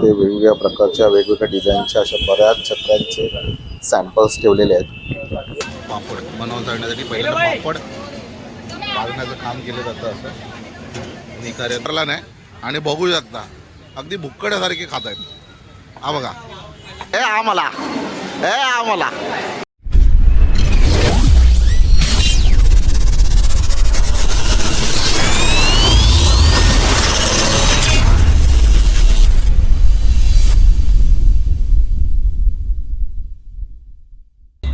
इथे वेगवेगळ्या प्रकारच्या वेगवेगळ्या डिझाईनच्या अशा बऱ्याच छत्र्यांचे सॅम्पल्स ठेवलेले आहेत. पापड बनवून करण्यासाठी पहिल्यांदा पापड बांधण्याचं काम केलं जातं असं. निकारेला नाही आणि बघू शकता. अगदी भुक्कड्यासारखे खात आहेत हा बघा. ए आम्हाला. ए आम्हाला.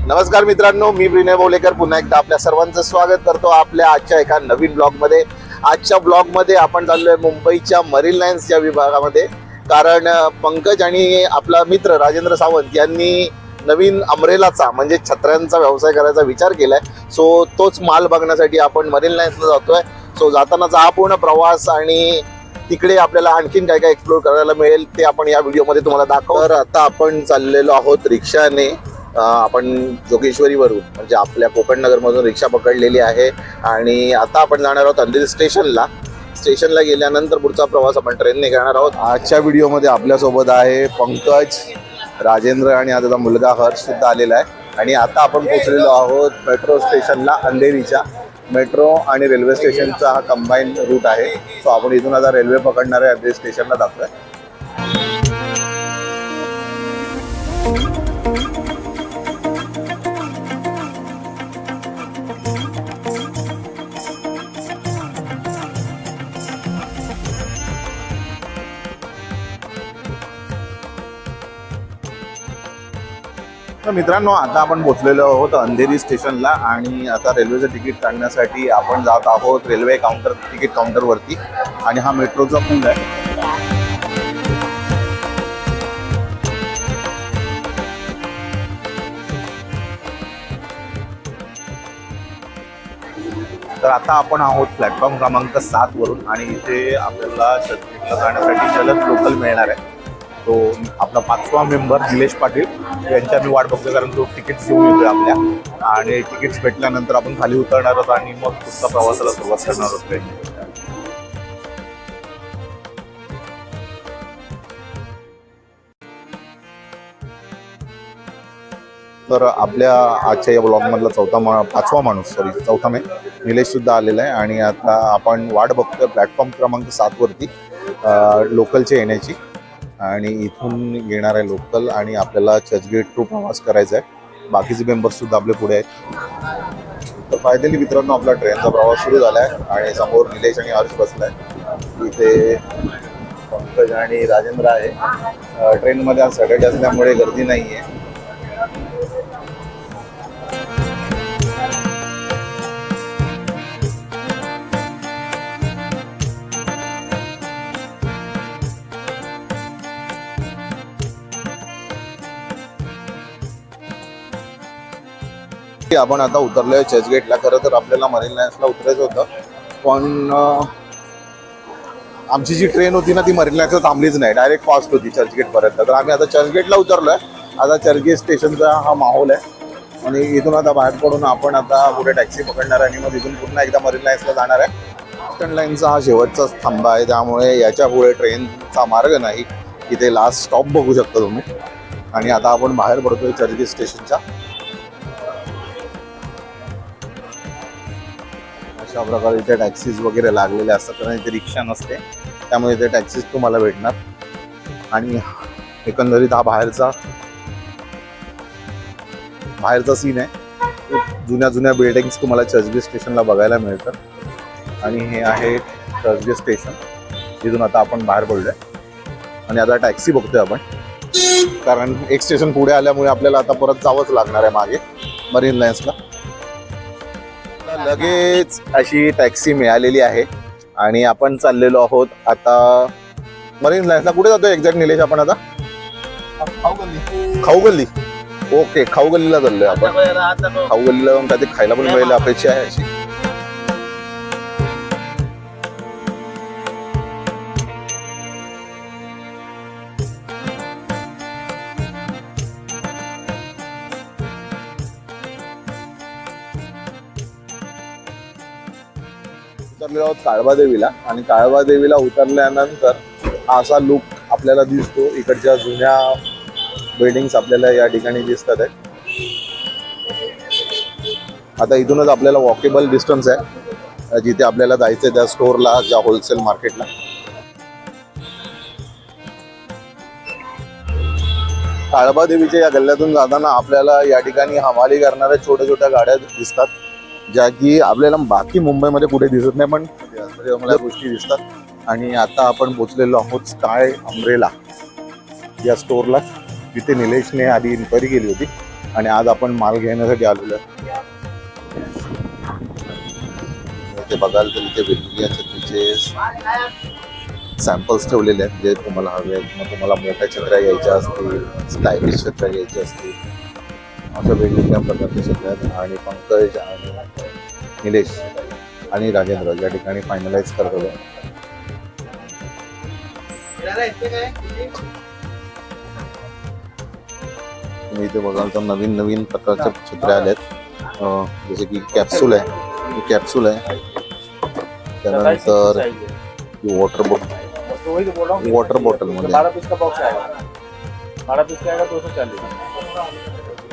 नमस्कार मित्रांनो मी विनय बोलेकर. पुन्हा एकदा आपल्या सर्वांचं स्वागत करतो आपल्या आजच्या एका नवीन ब्लॉगमध्ये. आजच्या ब्लॉगमध्ये आपण चाललो आहे मुंबईच्या मरीन लाईन्स या विभागामध्ये. कारण पंकज आणि आपला मित्र राजेंद्र सावंत यांनी नवीन अमरेलाचा म्हणजे छत्र्यांचा व्यवसाय करायचा विचार केलाय. सो तोच माल बघण्यासाठी आपण मरीन लाईन्सला जातोय. सो जातानाचा हा पूर्ण प्रवास आणि तिकडे आपल्याला आणखीन काय काय एक्सप्लोर करायला मिळेल ते आपण या व्हिडिओमध्ये तुम्हाला दाखवू. तर आता आपण चाललेलो आहोत रिक्षाने. आपण जोगेश्वरीवरून म्हणजे आपल्या कोकण नगरमधून रिक्षा पकडलेली आहे आणि आता आपण जाणार आहोत अंधेरी स्टेशनला. स्टेशनला गेल्यानंतर पुढचा प्रवास आपण ट्रेनने करणार आहोत. आजच्या व्हिडिओमध्ये आपल्यासोबत आहे पंकज राजेंद्र आणि आता मुलगा हर्ष सुद्धा आलेला आहे. आणि आता आपण पोहोचलेलो आहोत मेट्रो स्टेशनला अंधेरीच्या. मेट्रो आणि रेल्वे स्टेशनचा हा कंबाईन रूट आहे. सो आपण इथून आता रेल्वे पकडणार आहे अंधेरी स्टेशनला जातोय. तर मित्रांनो आता आपण पोचलेलो आहोत अंधेरी स्टेशनला आणि आता रेल्वेचं तिकीट काढण्यासाठी आपण जात आहोत रेल्वे काउंटर तिकीट काउंटरवरती आणि हा मेट्रोचा पूल आहे. तर आता आपण आहोत प्लॅटफॉर्म क्रमांक सात वरून आणि इथे आपल्याला जाण्यासाठी जलद लोकल मिळणार आहे. तो आपला पाचवा मेंबर निलेश पाटील. यांच्या मी वाट बघतो कारण तो तिकीट्स घेऊन येतोय आपल्या. आणि तिकीट्स भेटल्यानंतर आपण खाली उतरणार आहोत आणि मग पुढचा प्रवासाला सुरुवात करणार आहोत. ट्रेन तर आपल्या आजच्या या ब्लॉगमधला चौथा मा पाचवा माणूस सॉरी चौथा मे निलेश सुद्धा आलेला आहे. आणि आता आपण वाट बघतोय प्लॅटफॉर्म क्रमांक सातवरती लोकलच्या येण्याची. आणि इथून येणार आहे लोकल आणि आपल्याला चर्चगेट टू प्रवास करायचा आहे. बाकीचे मेंबर्स सुद्धा आपले पुढे आहेत. तर फायनली मित्रांनो आपला ट्रेनचा प्रवास सुरू झाला आहे आणि समोर निलेश आणि हर्ष आहे इथे पंकज आणि राजेंद्र आहे. ट्रेनमध्ये आज सॅटर्डे असल्यामुळे गर्दी नाही आहे आपण आता उतरलोय चर्चगेटला खरं तर आपल्याला मरीन लाईन्सला उतरायचं होतं. पण आमची जी ट्रेन होती ना ती मरीन लाईन्सला थांबलीच नाही. डायरेक्ट फास्ट होती चर्चगेट पर्यंत. तर आम्ही आता चर्चगेटला उतरलोय. आता चर्चगेट स्टेशनचा हा माहोल आहे. आणि इथून आता बाहेर पडून आपण आता पुढे टॅक्सी पकडणार आहे आणि मग इथून पुन्हा एकदा मरीन लाईन्सला जाणार आहे. वेस्टर्न लाईनचा हा शेवटचा स्तंभ आहे. त्यामुळे याच्यापुढे ट्रेनचा मार्ग नाही. इथे लास्ट स्टॉप बघू शकता तुम्ही. आणि आता आपण बाहेर पडतोय चर्चगेट स्टेशनच्या अशा प्रकारे इथे टॅक्सीज वगैरे लागलेल्या असतात कारण इथे रिक्षा नसते. त्यामुळे इथे टॅक्सीज तुम्हाला भेटणार. आणि एकंदरीत हा बाहेरचा बाहेरचा सीन आहे. खूप जुन्या जुन्या बिल्डिंग्स तुम्हाला चर्चगेट स्टेशनला बघायला मिळतात आणि हे आहे चर्चगेट स्टेशन तिथून आता आपण बाहेर पडलोय. आणि आता टॅक्सी बघतोय आपण. कारण एक स्टेशन पुढे आल्यामुळे आपल्याला आता परत जावंच लागणार आहे मागे मरीन लाईन्सला लगेच अशी टॅक्सी मिळालेली आहे. आणि आपण चाललेलो आहोत आता मरीन लाईन्सला कुठे जातोय एक्झॅक्ट निलेश आपण आता? खाऊ गल्ली ओके खाऊ गल्लीला चाललोय आपण. खाऊ गल्लीला जाऊन काहीतरी खायला पण मिळेल अपेक्षा आहे अशी. उतरलेलो आहोत काळबा देवीला आणि काळबा देवीला उतरल्यानंतर हा असा लुक आपल्याला दिसतो. इकडच्या जुन्या बिल्डिंग्स आपल्याला या ठिकाणी दिसतात आहेत. आता इथूनच आपल्याला वॉकेबल डिस्टन्स आहे. जिथे आपल्याला जायचं आहे त्या स्टोअरला ज्या होलसेल मार्केटला काळबा देवीच्या या गल्ल्यातून जाताना आपल्याला या ठिकाणी हमाली करणाऱ्या छोट्या छोट्या गाड्या दिसतात. ज्या की आपल्याला बाकी मुंबईमध्ये कुठे दिसत नाही पण मला आम्हाला गोष्टी दिसतात. आणि आता आपण पोचलेलो आहोत स्काय अम्ब्रेला या स्टोअरला तिथे निलेशने आधी इन्क्वायरी केली होती. आणि आज आपण माल घेण्यासाठी आलेलो आहे. ते बघाल तर इथे वेगवेगळ्या छत्रीचे सॅम्पल्स ठेवलेले आहेत. जे तुम्हाला हवे आहेत. मग तुम्हाला मोठ्या छत्र्या घ्यायच्या असतील स्टायलिश छत्र्या घ्यायच्या असतील. अशा वेगवेगळ्या प्रकारचे छत्र्या आहेत आणि पंकज आणि निलेश आणि राजेंद्र या ठिकाणी फायनलाइज करत होतो. तुम्ही इथे बघाल तर नवीन नवीन प्रकारच्या चित्र आल्यात आहेत जसे की कॅप्सूल आहे. कॅप्सूल आहे. त्यानंतर वॉटर बॉटल वॉटर बॉटलमध्ये.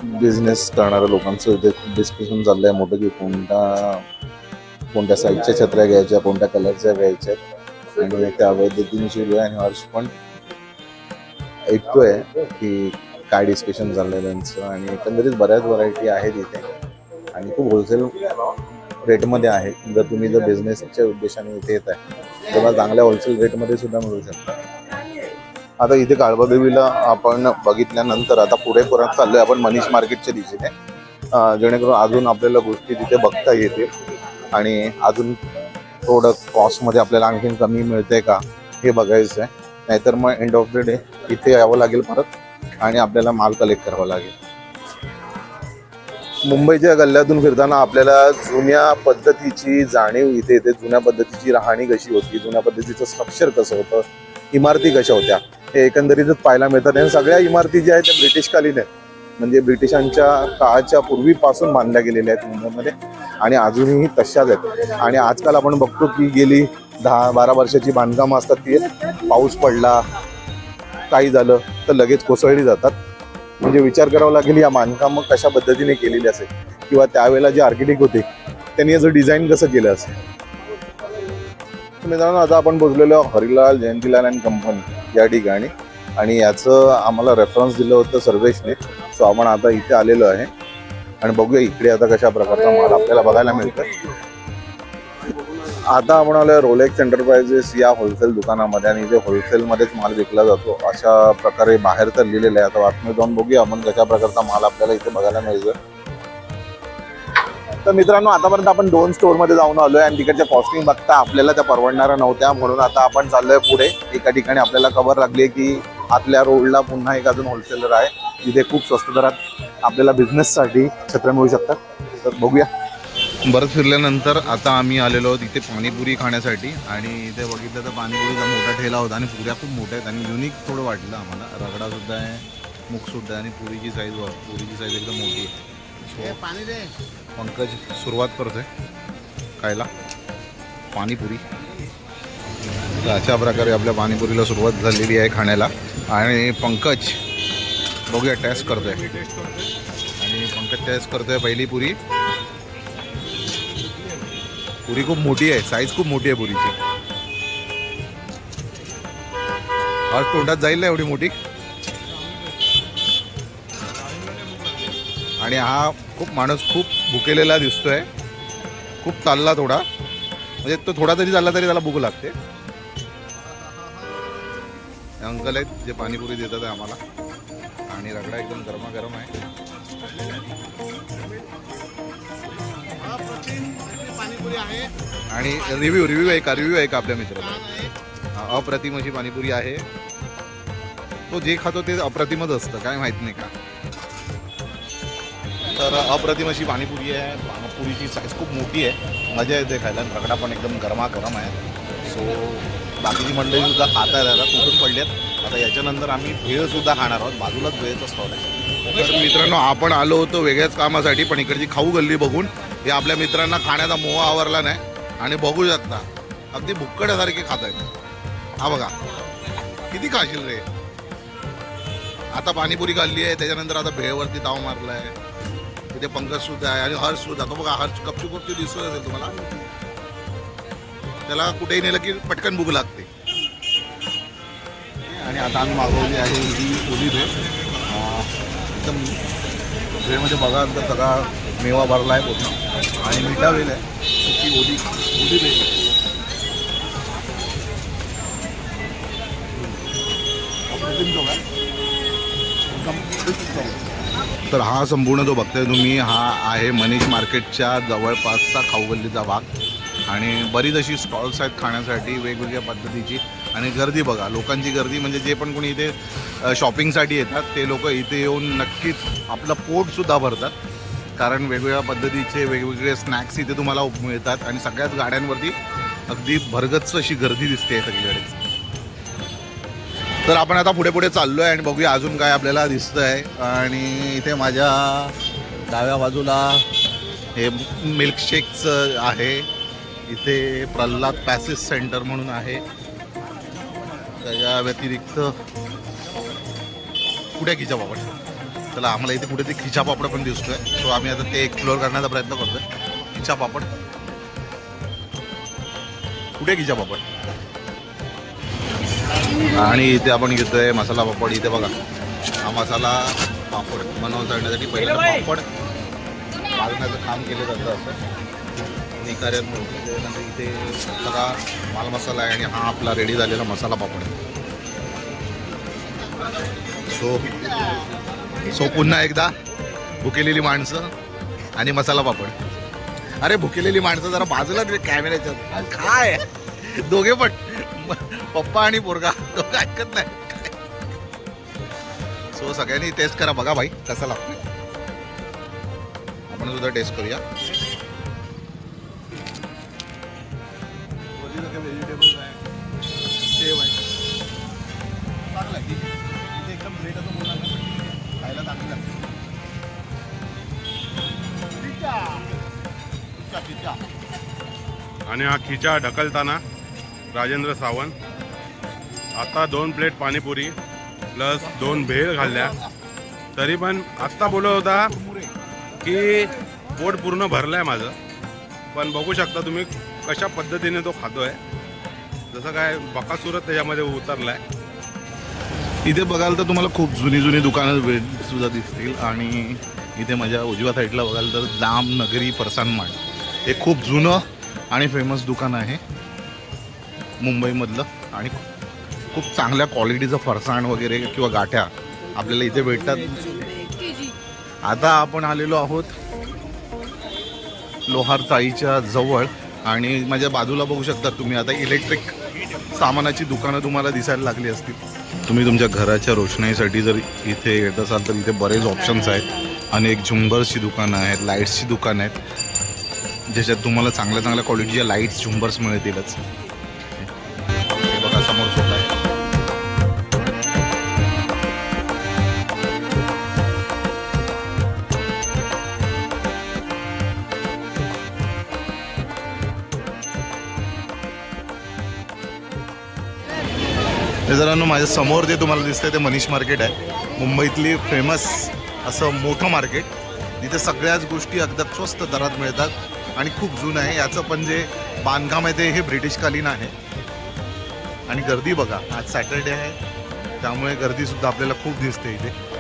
बिझनेस करणाऱ्या लोकांचं इथे खूप डिस्कशन चाललंय मोठं की कोणत्या कोणत्या साईजच्या छत्र्या घ्यायच्या कोणत्या कलरच्या घ्यायच्या. आणि त्या पद्धतीने आहे आणि हर्ष पण ऐकतोय की काय डिस्कशन आहे त्यांचं. आणि एकंदरीत बऱ्याच व्हरायटी आहेत इथे. आणि खूप होलसेल रेटमध्ये आहे. जर तुम्ही जर बिझनेसच्या उद्देशाने इथे येत आहे तेव्हा चांगल्या होलसेल रेटमध्ये सुद्धा मिळू शकता. आता इथे काळबादेवीला आपण बघितल्यानंतर आता पुढे परत चाललोय आपण मनीष मार्केटच्या दिशेने. जेणेकरून अजून आपल्याला गोष्टी तिथे बघता येतील. आणि अजून थोडं कॉस्टमध्ये आपल्याला आणखीन कमी मिळते का हे बघायचं आहे नाहीतर मग एंड ऑफ द डे इथे यावं लागेल परत आणि आपल्याला माल कलेक्ट करावा लागेल. मुंबईच्या गल्ल्यातून फिरताना आपल्याला जुन्या पद्धतीची जाणीव इथे येते. जुन्या पद्धतीची राहणी कशी होती? जुन्या पद्धतीचं स्ट्रक्चर कसं होतं? इमारती कशा होत्या? हे एकंदरीतच पाहायला मिळतात. आणि सगळ्या इमारती ज्या आहेत त्या ब्रिटिशकालीन आहेत. म्हणजे ब्रिटिशांच्या काळाच्या पूर्वीपासून बांधल्या गेलेल्या आहेत मुंबईमध्ये. आणि अजूनही तशाच आहेत. आणि आजकाल आपण बघतो की गेली दहा बारा वर्षाची बांधकामं असतात ती. पाऊस पडला काही झालं तर लगेच कोसळली जातात. म्हणजे विचार करावा लागेल या बांधकामं कशा पद्धतीने केलेली असेल? किंवा त्यावेळेला जे आर्किटेक्ट होते त्यांनी याचं डिझाईन कसं केलं असेल? मित्रांनो आता आपण पोचलेलो हरिलाल जयंतीलाल अँड कंपनी. या ठिकाणी. आणि याचं आम्हाला रेफरन्स दिलं होतं सर्वेशने. सो आपण आता इथे आलेलो आहे. आणि बघूया इकडे आता कशा प्रकारचा माल आपल्याला बघायला मिळतोय. आता आपण आलो रोलेक्स एंटरप्राइजेस या होलसेल दुकानामध्ये. आणि इथे होलसेलमध्येच माल विकला जातो. अशा प्रकारे बाहेर तर लिहिलेलं आहे. आता बातमी जाऊन बघूया आपण कशा प्रकारचा माल आपल्याला इथे बघायला मिळतोय. तर मित्रांनो आतापर्यंत आपण दोन स्टोअरमध्ये जाऊन आलोय आणि तिकडच्या कॉस्टिंग बघता आपल्याला त्या परवडणाऱ्या नव्हत्या. म्हणून आता आपण चाललोय पुढे. एका ठिकाणी आपल्याला खबर लागली की आतल्या रोडला पुन्हा एक अजून होलसेलर आहे. जिथे खूप स्वस्त दरात आपल्याला बिझनेससाठी छत्र मिळू शकतात. तर बघूया. बरंच फिरल्यानंतर आता आम्ही आलेलो आहोत इथे पाणीपुरी खाण्यासाठी. आणि इथे बघितलं तर पाणीपुरीचा मोठा ठेला होता आणि पुऱ्या खूप मोठ्या आहेत आणि युनिक थोडं वाटलं आम्हाला. रगडासुद्धा आहे मुखसुद्धा आहे आणि पुरीची साईज पुरीची साईज एकदम मोठी आहे. पंकज सुरुवात करतोय. खायला. पाणीपुरी. तर अशा प्रकारे आपल्या पाणीपुरीला सुरुवात झालेली आहे खाण्याला. आणि पंकज बघूया टेस्ट करतो आहे आणि पंकज टेस्ट करतो आहे पहिली पुरी. पुरी खूप मोठी आहे. साईज खूप मोठी आहे पुरीची. आज तोंडात जाईल ना एवढी मोठी? आणि हा खूप माणूस खूप भुकेलेला दिसतोय. खूप चालला थोडा. म्हणजे तो थोडा जरी चालला तरी त्याला भूक लागते. हे अंकल आहेत जे पाणीपुरी देतात आम्हाला. आणि रगडा एकदम गरमागरम आहे. आणि रिव्ह्यू रिव्ह्यू आहे का रिव्ह्यू आहे का आपल्या मित्राचा अप्रतिम अशी पाणीपुरी आहे. तो जे खातो ते अप्रतिमच असतं काय माहीत नाही का. तर अप्रतिम अशी पाणीपुरी आहे. पाणीपुरीची साईज खूप मोठी आहे. मजा येते खायला आणि रगडा पण एकदम गरमागरम आहे. सो बाकीची मंडळी सुद्धा खात आहेत. आता कुठून पडल्यात आता याच्यानंतर आम्ही भेळ सुद्धा खाणार आहोत. बाजूलाच भेळचा स्टॉल आहे. तर मित्रांनो आपण आलो होतो वेगळ्याच कामासाठी पण इकडची खाऊ गल्ली बघून. हे आपल्या मित्रांना खाण्याचा मोह आवरला नाही. आणि बघू शकता अगदी भुक्कड्यासारखे खात आहेत हा बघा. किती खाशील रे? आता पाणीपुरी खाल्ली आहे. त्याच्यानंतर आता भेळवरती ताव मारला आहे ते पंकज सुद्धा आहे आणि हर्ष सुद्धा तो बघा हर्ष गपचूप गपचूप दिसत असेल तुम्हाला? त्याला कुठेही नेलं की पटकन भूक लागते. आणि आता आम्ही मागवली आहे ही ओली भेळ एकदम भेळमध्ये बघा तर सगळा मेवा भरला आहे पूर्ण. आणि मिठा वेल आहे. ती ओली ओली भेळ आहे. एकदम तर हा संपूर्ण जो बघताय तुम्ही हा आहे मनीष मार्केटच्या जवळपासचा खाऊगल्लीचा भाग. आणि बरीच अशी स्टॉल्स आहेत खाण्यासाठी वेगवेगळ्या पद्धतीची. आणि गर्दी बघा लोकांची गर्दी म्हणजे जे पण कोणी इथे शॉपिंगसाठी येतात ते लोक इथे येऊन नक्कीच आपलं पोटसुद्धा भरतात. कारण वेगवेगळ्या पद्धतीचे वेगवेगळे स्नॅक्स इथे तुम्हाला मिळतात. आणि सगळ्याच गाड्यांवरती अगदी भरगच्च अशी गर्दी दिसते सगळीकडेच तर आपण आता पुढे पुढे चाललो आहे आणि बघूया अजून काय आपल्याला दिसतंय. आणि इथे माझ्या डाव्या बाजूला हे मिल्कशेकचं आहे. इथे प्रल्हाद पॅसेज सेंटर म्हणून आहे. त्याच्या व्यतिरिक्त कुठे खिचा पापड? चला आम्हाला इथे कुठे ते खिचा पापड पण दिसतोय. सो आम्ही आता ते एक्सप्लोअर करण्याचा प्रयत्न करतोय. खिचा पापड. कुठे खिचा पापड? आणि इथे आपण घेतोय मसाला पापड. इथे बघा हा मसाला पापड बनवून आणण्यासाठी पहिलं पापड भाजण्याचं काम केलं जातं असं. निकाऱ्यांमुळे त्यानंतर इथे सगळा माल मसाला आहे आणि हा आपला रेडी झालेला मसाला पापड. आहे सो सो पुन्हा एकदा भुकेलेली माणसं आणि मसाला पापड. अरे भुकेलेली माणसं जरा बाजूला कॅमेऱ्याच्या काय? दोघे पण. पप्पा आणि पोरगा दोघं ऐकत नाही. सो सगळ्यांनी टेस्ट करा. बघा भाई कसा लागतो आपण सुद्धा टेस्ट करूया. व्हेजिटेबल्स आहे आणि हा खिचा ढकलताना राजेंद्र सावंत. आता दोन प्लेट पाणीपुरी प्लस दोन भेळ खाल्ल्या. तरी पण आत्ता बोलत होता की पोट पूर्ण भरलं आहे माझं. पण बघू शकता तुम्ही कशा पद्धतीने तो खातोय. जसं काय बकासुरत त्याच्यामध्ये उतरला आहे इथे बघाल तर तुम्हाला खूप जुनी जुनी दुकानं भेट सुद्धा दिसतील आणि इथे माझ्या उजव्या साईडला बघाल तर जामनगरी फरसान हे खूप जुनं आणि फेमस दुकान आहे. मुंबईमधलं आणि खूप चांगल्या क्वालिटीचं फरसाण वगैरे किंवा गाठ्या आपल्याला इथे भेटतात. आता आपण आलेलो आहोत लोहार चाळीच्या जवळ आणि माझ्या बाजूला बघू शकता तुम्ही आता इलेक्ट्रिक सामानाची दुकानं तुम्हाला दिसायला लागली असतील. तुम्ही तुमच्या घराच्या रोषणाईसाठी जर इथे येत असाल तर इथे बरेच ऑप्शन्स आहेत. अनेक झुंबर्सची दुकानं आहेत लाईट्सची दुकानं आहेत. ज्याच्यात तुम्हाला चांगल्या चांगल्या क्वालिटीच्या लाईट्स झुंबर्स मिळतीलच. मित्रांनो माझ्यासमोर जे तुम्हाला दिसतंय ते मनीष मार्केट आहे. मुंबईतली फेमस असं मोठं मार्केट. तिथे सगळ्याच गोष्टी अगदी स्वस्त दरात मिळतात आणि खूप जुनं आहे. याचं पण जे बांधकाम आहे ते हे ब्रिटिशकालीन आहे. आणि गर्दी बघा आज सॅटर्डे आहे. त्यामुळे गर्दीसुद्धा आपल्याला खूप दिसते इथे.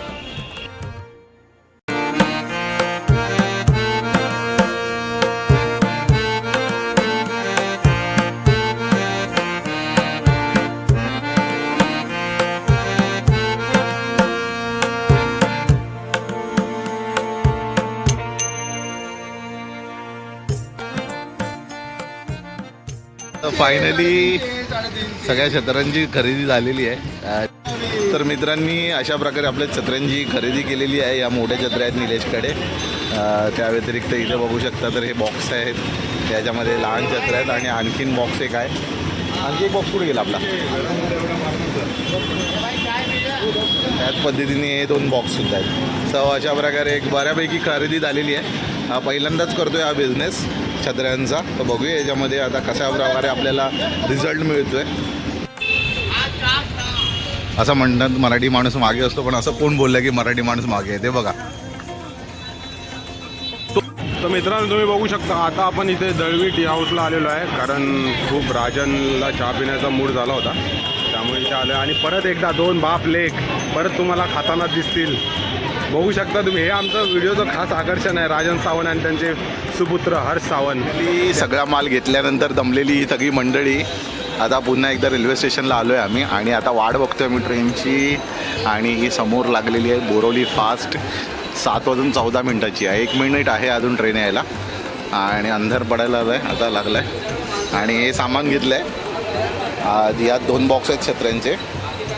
फायनली सगळ्या छत्रांची खरेदी झालेली आहे. तर मित्रांनी अशा प्रकारे आपल्या छत्र्यांची खरेदी केलेली आहे या मोठ्या छत्र्या आहेत निलेशकडे त्या व्यतिरिक्त इथे बघू शकता तर हे बॉक्स आहेत. त्याच्यामध्ये लहान छत्र आहेत आणि आणखीन बॉक्स एक आहे. आणखी एक बॉक्स कुठे गेला आपला? त्याच पद्धतीने हे दोन बॉक्ससुद्धा आहेत. सो अशा प्रकारे एक बऱ्यापैकी खरेदी झालेली आहे. हा पहिल्यांदाच करतो आहे हा बिझनेस छत्र्यांचा. तर बघूया याच्यामध्ये आता कशा प्रकारे आपल्याला रिझल्ट मिळतो आहे असं म्हणतात मराठी माणूस मागे असतो पण असं कोण बोललं की मराठी माणूस मागे आहे ते बघा. तर मित्रांनो तुम्ही बघू शकता आता आपण इथे दळवी टी हाऊसला आलेलो आहे कारण खूप राजनला चहा पिण्याचा मूड झाला होता. त्यामुळे इथे आलो आणि परत एकदा दोन बाप लेख परत तुम्हाला खाताना दिसतील. बघू शकता तुम्ही. हे आमचं व्हिडिओचं खास आकर्षण आहे. राजन सावंत आणि त्यांचे सुपुत्र हर्ष सावंत. सगळा माल घेतल्यानंतर दमलेली ही सगळी मंडळी. आता पुन्हा एकदा रेल्वे स्टेशनला आलो आहे आम्ही आणि आता वाट बघतोय आम्ही ट्रेनची. आणि ही समोर लागलेली आहे बोरवली फास्ट. सात वाजून चौदा मिनटाची आहे. एक मिनिट आहे अजून ट्रेन यायला. आणि अंधार पडायला आलं आहे आता लागलं आहे आणि हे सामान घेतलं आहे यात दोन बॉक्स आहेत छत्र्यांचे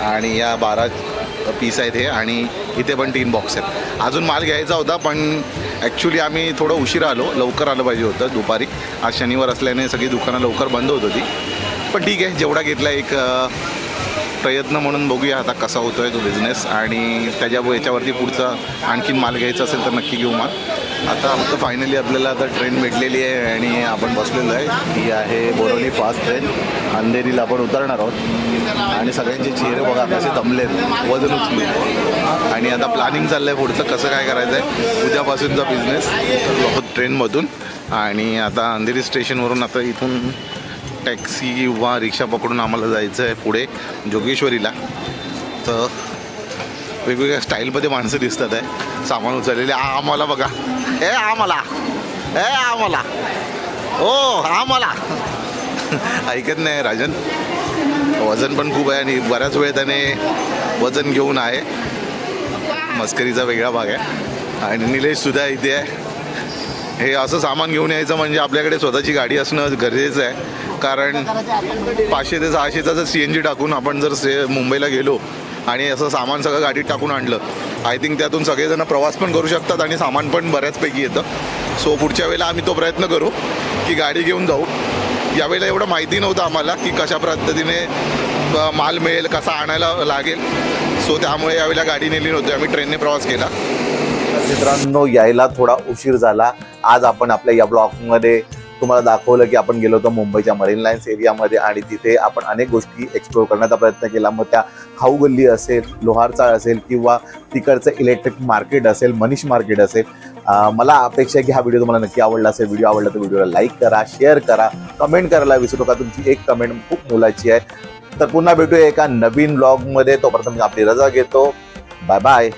आणि या बारा पीस आहेत हे आणि इथे पण तीन बॉक्स आहेत. अजून माल घ्यायचा होता पण ॲक्च्युली आम्ही थोडं उशिरा आलो. लवकर आलं पाहिजे होतं दुपारी. आज शनिवार असल्याने सगळी दुकानं लवकर बंद होत होती. पण ठीक आहे जेवढा घेतला एक प्रयत्न म्हणून बघूया आता कसा होतो आहे तो बिझनेस आणि त्याच्या याच्यावरती पुढचा आणखीन माल घ्यायचा असेल तर नक्की घेऊ माल. आता आमचं फायनली आपल्याला आता ट्रेन भेटलेली आहे आणि आपण बसलेलो आहे. ही आहे बोरवली फास्ट ट्रेन अंधेरीला आपण उतरणार आहोत. आणि सगळ्यांचे चेहरे बघा कसे दमलेत. वजन उचले आणि आता प्लॅनिंग चाललं आहे पुढचं कसं काय करायचं आहे उद्यापासूनचा बिझनेस ट्रेनमधून आणि आता अंधेरी स्टेशनवरून आता इथून टॅक्सी किंवा रिक्षा पकडून आम्हाला जायचं आहे पुढे जोगेश्वरीला. तर वेगवेगळ्या स्टाईलमध्ये माणसं दिसतात आहे. सामान उचललेले आम्हाला बघा. ए आम्हाला. ए आम्हाला. ओ आम्हाला. ऐकत नाही राजन. वजन पण खूप आहे आणि बऱ्याच वेळ त्याने वजन घेऊन आहे. मस्करीचा वेगळा भाग आहे. आणि निलेश सुद्धा इथे आहे. हे असं सामान घेऊन यायचं म्हणजे आपल्याकडे स्वतःची गाडी असणं गरजेचं आहे. कारण पाचशे ते सहाशेचा जर सी एन जी टाकून आपण जर से मुंबईला गेलो आणि असं सामान सगळं गाडीत टाकून आणलं आय थिंक त्यातून सगळेजण प्रवास पण करू शकतात आणि सामान पण बऱ्याचपैकी येतं. सो पुढच्या वेळेला आम्ही तो प्रयत्न करू की गाडी घेऊन जाऊ. यावेळेला एवढं माहिती नव्हतं आम्हाला की कशा पद्धतीने माल मिळेल कसा आणायला लागेल. सो त्यामुळे यावेळेला गाडी नेली नव्हती. आम्ही ट्रेनने प्रवास केला. मित्रांनो यायला थोडा उशीर झाला. आज आपण आपल्या या ब्लॉगमध्ये तुम्हाला दाखवलं की आपण गेलो होतो मुंबईच्या मरीन लाईन्स एरियामध्ये आणि तिथे आपण अनेक गोष्टी एक्सप्लोर करण्याचा प्रयत्न केला. मग त्या खाऊ गल्ली असेल लोहारचाळ असेल किंवा तिकडचं इलेक्ट्रिक मार्केट असेल मनीष मार्केट असेल मला अपेक्षा आहे की हा व्हिडिओ तुम्हाला नक्की आवडला असेल. व्हिडिओ आवडला तर व्हिडिओला लाईक करा शेअर करा कमेंट करायला विसरू नका. तुमची एक कमेंट खूप मोलाची आहे. तर पुन्हा भेटूया एका नवीन ब्लॉगमध्ये तोपर्यंत मी आपली रजा घेतो. Bye bye